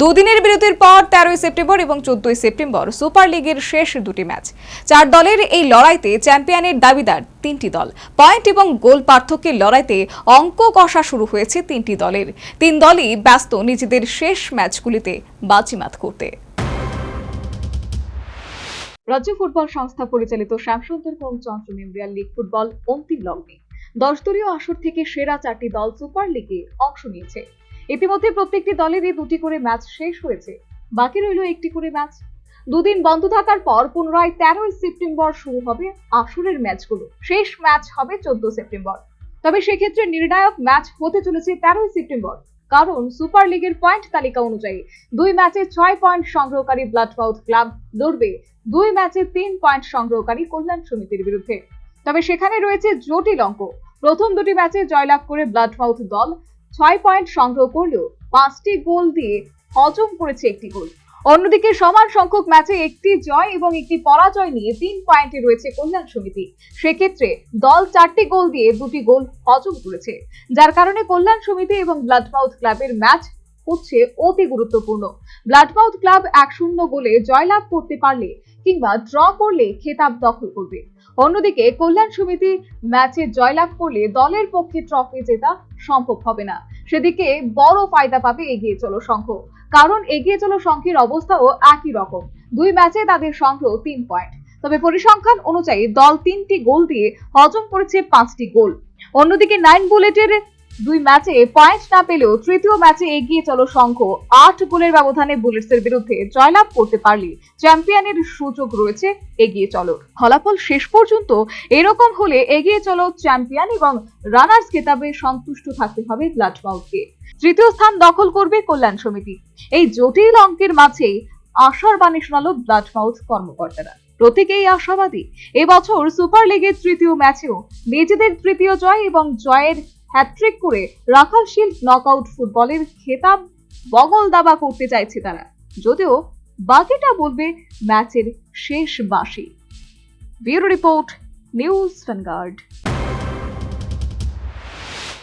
দুদিনের বিরতির পর তেরোই সেপ্টেম্বর এবং চোদ্দই সেপ্টেম্বর সুপার লিগের শেষ দুটি ম্যাচ। চার দলের এই লড়াইতে চ্যাম্পিয়নের দাবিদার তিনটি দল। পয়েন্ট এবং গোল পার্থক্যের লড়াইতে অঙ্ক কষা শুরু হয়েছে তিনটি দলের। তিন দলই ব্যস্ত নিজেদের শেষ ম্যাচগুলিতে বাজিমাত করতে। রাজ্য ফুটবল সংস্থা পরিচালিত Shyamsundar Chandra memorial league football অন্তিম লগ্নে। দশ দলীয় আসর থেকে সেরা চারটি দল সুপার লিগে অংশ নিয়েছে। ইতিমধ্যে প্রত্যেকটি দলেরই দুটি করে ম্যাচ শেষ হয়েছে। বাকি রইল একটি করে ম্যাচ। দুদিন বন্ধ থাকার পর পুনরায় তেরোই সেপ্টেম্বর শুরু হবে আসরের ম্যাচগুলো। শেষ ম্যাচ হবে চোদ্দ সেপ্টেম্বর। তবে সেক্ষেত্রে নির্ণায়ক ম্যাচ হতে চলেছে তেরোই সেপ্টেম্বর। কারণ সুপার লিগের পয়েন্ট তালিকা অনুযায়ী দুই ম্যাচে ছয় পয়েন্ট সংগ্রহকারী ব্লাড মাউথ ক্লাব লড়বে, দুই ম্যাচে তিন পয়েন্ট সংগ্রহকারী কল্যাণ সমিতির বিরুদ্ধে। তবে সেখানে রয়েছে জটিল অঙ্ক। প্রথম দুটি ম্যাচে জয়লাভ করে ব্লাড মাউথ দল ছয় পয়েন্ট সংগ্রহ করলেও পাঁচটি গোল দিয়ে হজম করেছে একটি গোল। অন্যদিকে সমান সংখ্যক ম্যাচে একটি জয় এবং একটি পরাজয় নিয়ে তিন পয়েন্টে রয়েছে কল্যাণ সমিতি। সেক্ষেত্রে দল চারটি গোল দিয়ে দুটি গোল হজম করেছে। যার কারণে কল্যাণ সমিতি এবং ব্লাডমাউথ ক্লাবের ম্যাচ হচ্ছে অতি গুরুত্বপূর্ণ। ব্লাডমাউথ ক্লাব এক শূন্য গোলে জয়লাভ করতে পারলে কিংবা ড্র করলে খেতাব দখল করবে। অন্যদিকে কল্যাণ সমিতি ম্যাচে জয়লাভ করলে দলের পক্ষে ট্রফি জেতা সম্ভব হবে না। সেদিকে বড় ফায়দা পাবে এগিয়ে চলো সংঘ। কারণ এগিয়ে চলো সংঘের অবস্থাও একই রকম। দুই ম্যাচে তাদের সংগ্রহ তিন পয়েন্ট। তবে পরিসংখ্যান অনুযায়ী দল তিনটি গোল দিয়ে হজম করেছে পাঁচটি গোল। অন্যদিকে নাইন বুলেটের দুই ম্যাচে পয়েন্ট না পেলেও তৃতীয় ম্যাচে এগিয়ে চলো সংঘ। আট গোলের ব্যবধানে বুলেটসের বিরুদ্ধে জয়লাভ করতে পারলে চ্যাম্পিয়নের সুযোগ রয়েছে, এগিয়ে চলো। ফলাফল শেষ পর্যন্ত এরকম হলে এগিয়ে চলো চ্যাম্পিয়ন এবং রানার্স খেতাবে সন্তুষ্ট থাকতে হবে ব্লাডমাউথকে তৃতীয় স্থান দখল করবে কল্যাণ সমিতি। এই জটিল অঙ্কের মাঝেই আশার বাণী শোনালো ব্লাডমাউথ কর্মকর্তারা। প্রত্যেকেই আশাবাদী। এবছর সুপার লিগের তৃতীয় ম্যাচেও নিজেদের তৃতীয় জয় এবং জয়ের হ্যাট্রিক করে রাখাল শিল্ড নকআউট ফুটবলের খেতাব বগল দাবা করতে চাইছে তারা। যদিও বাকিটা বলবে ম্যাচের শেষ বাঁশি। Bureau report, news vanguard